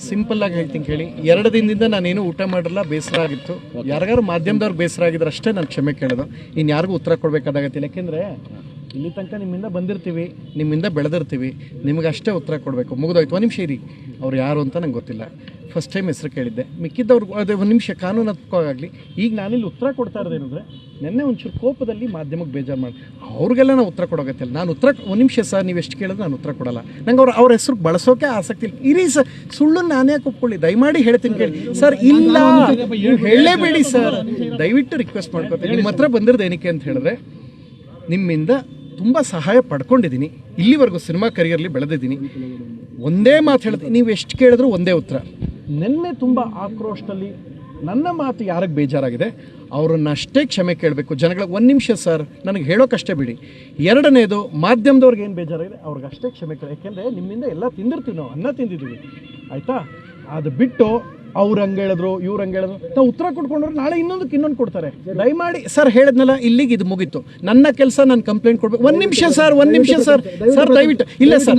Simple ಆಗಿ ಹೇಳ್ತೀನಿ ಕೇಳಿ. ಎರಡು ದಿನದಿಂದ ನಾನೇನು ಊಟ ಮಾಡಿರಲ್ಲ ಬೇಸರ ಆಗಿತ್ತು. ಯಾರಿಗಾರು ಮಾಧ್ಯಮದವ್ರು ಬೇಸರ ಆಗಿದ್ರೆ ಅಷ್ಟೇ ನಾನು ಕ್ಷಮೆ ಕೇಳೋದು. ಇನ್ನು ಯಾರಿಗೂ ಉತ್ತರ ಕೊಡಬೇಕಾದಾಗತ್ತಿಲ್ಲ ಯಾಕೆಂದರೆ ಇಲ್ಲಿ ತನಕ ನಿಮ್ಮಿಂದ ಬಂದಿರ್ತೀವಿ ನಿಮ್ಮಿಂದ ಬೆಳೆದಿರ್ತೀವಿ. ನಿಮಗೆ ಅಷ್ಟೇ ಉತ್ತರ ಕೊಡಬೇಕು. ಮುಗಿದೋಯ್ತು. ಒಂದು ನಿಮಿಷ ಇರಿ. ಅವ್ರು ಯಾರು ಅಂತ ನಂಗೆ ಗೊತ್ತಿಲ್ಲ. ಫಸ್ಟ್ ಟೈಮ್ ಹೆಸರು ಕೇಳಿದ್ದೆ. ಮಿಕ್ಕಿದ್ದವ್ರಿಗೆ ಅದೇ ಒಂದು ನಿಮಿಷ ಕಾನೂನಾತ್ಮಕವಾಗಲಿ ಈಗ ನಾನಿಲ್ಲಿ ಉತ್ತರ ಕೊಡ್ತಾ ಇರೋದೇನಂದರೆ ನೆನ್ನೆ ಒಂಚೂರು ಕೋಪದಲ್ಲಿ ಮಾಧ್ಯಮಕ್ಕೆ ಬೇಜಾರು ಮಾಡಿ ಅವ್ರಿಗೆಲ್ಲ ನಾನು ಉತ್ತರ ಕೊಡೋಗತ್ತಿಲ್ಲ ನಾನು ಉತ್ತರ ಒಂದು ನಿಮಿಷ ಸರ್ ನೀವು ಎಷ್ಟು ಕೇಳಿದ್ರೆ ನಾನು ಉತ್ತರ ಕೊಡಲ್ಲ. ನಂಗೆ ಅವ್ರು ಅವ್ರ ಹೆಸರು ಬಳಸೋಕೆ ಆಸಕ್ತಿ ಇಲ್ಲ ಇರಿ ಸರ್ ಸುಳ್ಳು ನಾನೇ ಒಪ್ಕೊಳ್ಳಿ ದಯಮಾಡಿ ಹೇಳ್ತೀನಿ ಕೇಳಿ. ಸರ್, ಇಲ್ಲ. ಹೇಳಲೇಬೇಡಿ ಸರ್. ದಯವಿಟ್ಟು ರಿಕ್ವೆಸ್ಟ್ ಮಾಡ್ಕೊತೀನಿ. ನಿಮ್ಮ ಹತ್ರ ಬಂದಿರೋದು ಏನಕ್ಕೆ ಅಂತ ಹೇಳಿದ್ರೆ, ನಿಮ್ಮಿಂದ ತುಂಬ ಸಹಾಯ ಪಡ್ಕೊಂಡಿದ್ದೀನಿ ಇಲ್ಲಿವರೆಗೂ ಸಿನಿಮಾ ಕರಿಯರ್ಲಿ ಬೆಳೆದಿದ್ದೀನಿ ಒಂದೇ ಮಾತು ಹೇಳ್ತೀನಿ. ನೀವು ಎಷ್ಟು ಕೇಳಿದ್ರು ಒಂದೇ ಉತ್ತರ. ನಿನ್ನೆ ತುಂಬ ಆಕ್ರೋಶದಲ್ಲಿ ನನ್ನ ಮಾತು ಯಾರಿಗೆ ಬೇಜಾರಾಗಿದೆ? ಅವರನ್ನಷ್ಟೇ ಕ್ಷಮೆ ಕೇಳಬೇಕು. ಜನಗಳಿಗೆ ಒಂದು ನಿಮಿಷ ಸರ್ ನನಗೆ ಹೇಳೋಕ್ಕಷ್ಟೇ ಬಿಡಿ. ಎರಡನೇದು ಮಾಧ್ಯಮದವ್ರಿಗೆ ಏನು ಬೇಜಾರಾಗಿದೆ? ಅವ್ರಿಗೆ ಅಷ್ಟೇ ಕ್ಷಮೆ ಕೇಳಿ ಯಾಕೆಂದರೆ ನಿಮ್ಮಿಂದ ಎಲ್ಲ ತಿಂದಿರ್ತೀವಿ ನಾವು ಅನ್ನ ತಿಂದಿದ್ದೀವಿ ಆಯಿತಾ? ಅದು ಬಿಟ್ಟು ಅವ್ರು ಹಂಗೆ ಹೇಳಿದ್ರು ಇವ್ರು ಹಂಗೆ ಹೇಳಿದ್ರು ನಾವು ಉತ್ತರ ಕೊಟ್ಕೊಂಡ್ರೆ ನಾಳೆ ಇನ್ನೊಂದಕ್ಕೆ ಇನ್ನೊಂದು ಕೊಡ್ತಾರೆ. ದಯಮಾಡಿ ಸರ್ ಹೇಳಿದ್ನಲ್ಲ ಇಲ್ಲಿಗೆ ಇದು ಮುಗೀತು. ನನ್ನ ಕೆಲಸ ನಾನು ಕಂಪ್ಲೇಂಟ್ ಕೊಡ್ಬೇಕು. ಒಂದು ನಿಮಿಷ ಸರ್ ಒಂದು ನಿಮಿಷ ಸರ್. ಸರ್ ದಯವಿಟ್ಟು ಇಲ್ಲ ಸರ್.